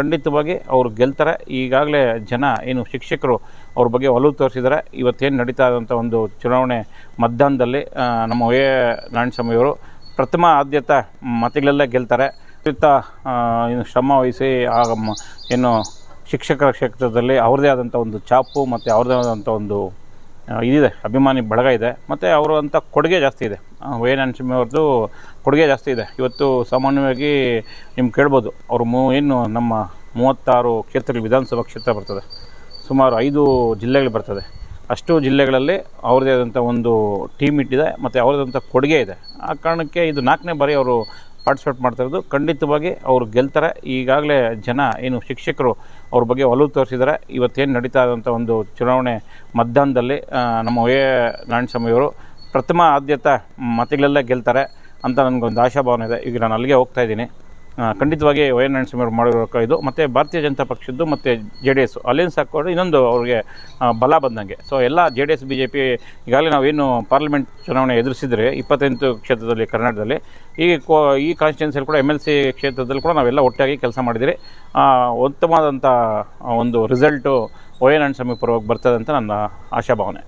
ಖಂಡಿತವಾಗಿ ಅವರು ಗೆಲ್ತಾರೆ. ಈಗಾಗಲೇ ಜನ, ಏನು ಶಿಕ್ಷಕರು ಅವ್ರ ಬಗ್ಗೆ ಒಲವು ತೋರಿಸಿದ್ದಾರೆ. ಇವತ್ತೇನು ನಡೀತಾ ಇದ್ದಂಥ ಒಂದು ಚುನಾವಣೆ ಮತದಾನದಲ್ಲಿ ನಮ್ಮ ಎ ನಾರಾಯಣಸ್ವಾಮಿಯವರು ಪ್ರಥಮ ಆದ್ಯತೆ ಮತಗಳಲ್ಲೇ ಗೆಲ್ತಾರೆ. ಏನು ಶ್ರಮ ವಹಿಸಿ ಏನು ಶಿಕ್ಷಕರ ಕ್ಷೇತ್ರದಲ್ಲಿ ಅವ್ರದ್ದೇ ಆದಂಥ ಒಂದು ಛಾಪು ಮತ್ತು ಅವ್ರದ್ದೇ ಆದಂಥ ಒಂದು ಇದಿದೆ, ಅಭಿಮಾನಿ ಬಳಗ ಇದೆ. ಮತ್ತು ಅವರು ಅಂತ ಕೊಡುಗೆ ಜಾಸ್ತಿ ಇದೆ. ವೈ ನಾರಾಯಣಸ್ವಾಮಿ ಅವ್ರದ್ದು ಕೊಡುಗೆ ಜಾಸ್ತಿ ಇದೆ. ಇವತ್ತು ಸಾಮಾನ್ಯವಾಗಿ ನಿಮ್ಗೆ ಕೇಳ್ಬೋದು, ಅವರು ಮೂ, ಏನು ನಮ್ಮ ಮೂವತ್ತಾರು ಕ್ಷೇತ್ರಗಳು ವಿಧಾನಸಭಾ ಕ್ಷೇತ್ರ ಬರ್ತದೆ. ಸುಮಾರು ಐದು ಜಿಲ್ಲೆಗಳು ಬರ್ತದೆ. ಅಷ್ಟು ಜಿಲ್ಲೆಗಳಲ್ಲಿ ಅವ್ರದ್ದೇ ಆದಂಥ ಒಂದು ಟೀಮ್ ಇಟ್ಟಿದೆ, ಮತ್ತು ಅವ್ರದ್ದಂಥ ಕೊಡುಗೆ ಇದೆ. ಆ ಕಾರಣಕ್ಕೆ ಇದು ನಾಲ್ಕನೇ ಬಾರಿ ಅವರು ಪಾರ್ಟಿಸಿಪೇಟ್ ಮಾಡ್ತಾ ಇರೋದು. ಖಂಡಿತವಾಗಿ ಅವರು ಗೆಲ್ತಾರೆ. ಈಗಾಗಲೇ ಜನ ಏನು ಶಿಕ್ಷಕರು ಅವ್ರ ಬಗ್ಗೆ ಒಲವು ತೋರಿಸಿದ್ದಾರೆ. ಇವತ್ತೇನು ನಡೀತಾ ಇರೋಂಥ ಒಂದು ಚುನಾವಣೆ ಮತದಾನದಲ್ಲಿ ಆ, ನಮ್ಮ ಎ ನಾರಾಯಣಸ್ವಾಮಿಯವರು ಪ್ರಥಮ ಆದ್ಯತೆ ಮತಗಳಲ್ಲೇ ಗೆಲ್ತಾರೆ ಅಂತ ನನಗೊಂದು ಆಶಾಭಾವನೆ ಇದೆ. ಈಗ ನಾನು ಅಲ್ಲಿಗೆ ಹೋಗ್ತಾ ಇದ್ದೀನಿ. ಖಂಡಿತವಾಗಿ ವೈ ನರಸಿಂಹರು ಮಾಡಿರೋ ಇದು. ಮತ್ತು ಭಾರತೀಯ ಜನತಾ ಪಕ್ಷದ್ದು ಮತ್ತು ಜೆ ಡಿ ಎಸ್. ಅಲೆನ್ಸ್ ಹಾಕೋದು ಇನ್ನೊಂದು ಅವ್ರಿಗೆ ಬಲ ಬಂದಂಗೆ. ಸೊ ಎಲ್ಲ J D S, B J P ಈಗಾಗಲೇ ನಾವೇನು ಪಾರ್ಲಿಮೆಂಟ್ ಚುನಾವಣೆ ಎದುರಿಸಿದ್ರೆ ಇಪ್ಪತ್ತೆಂಟು ಕ್ಷೇತ್ರದಲ್ಲಿ ಕರ್ನಾಟಕದಲ್ಲಿ, ಈ ಕೋ ಈ ಕಾನ್ಸ್ಟಿಟ್ಯೂನ್ಸಿಯಲ್ಲಿ ಕೂಡ ಎಂ ಎಲ್ ಸಿ ಕ್ಷೇತ್ರದಲ್ಲಿ ಕೂಡ ನಾವೆಲ್ಲ ಒಟ್ಟಾಗಿ ಕೆಲಸ ಮಾಡಿದರೆ ಉತ್ತಮವಾದಂಥ ಒಂದು ರಿಸಲ್ಟು ವೈ ನರಸಿಂಹ ಪರವಾಗಿ ಬರ್ತದೆ ಅಂತ ನನ್ನ ಆಶಾಭಾವನೆ.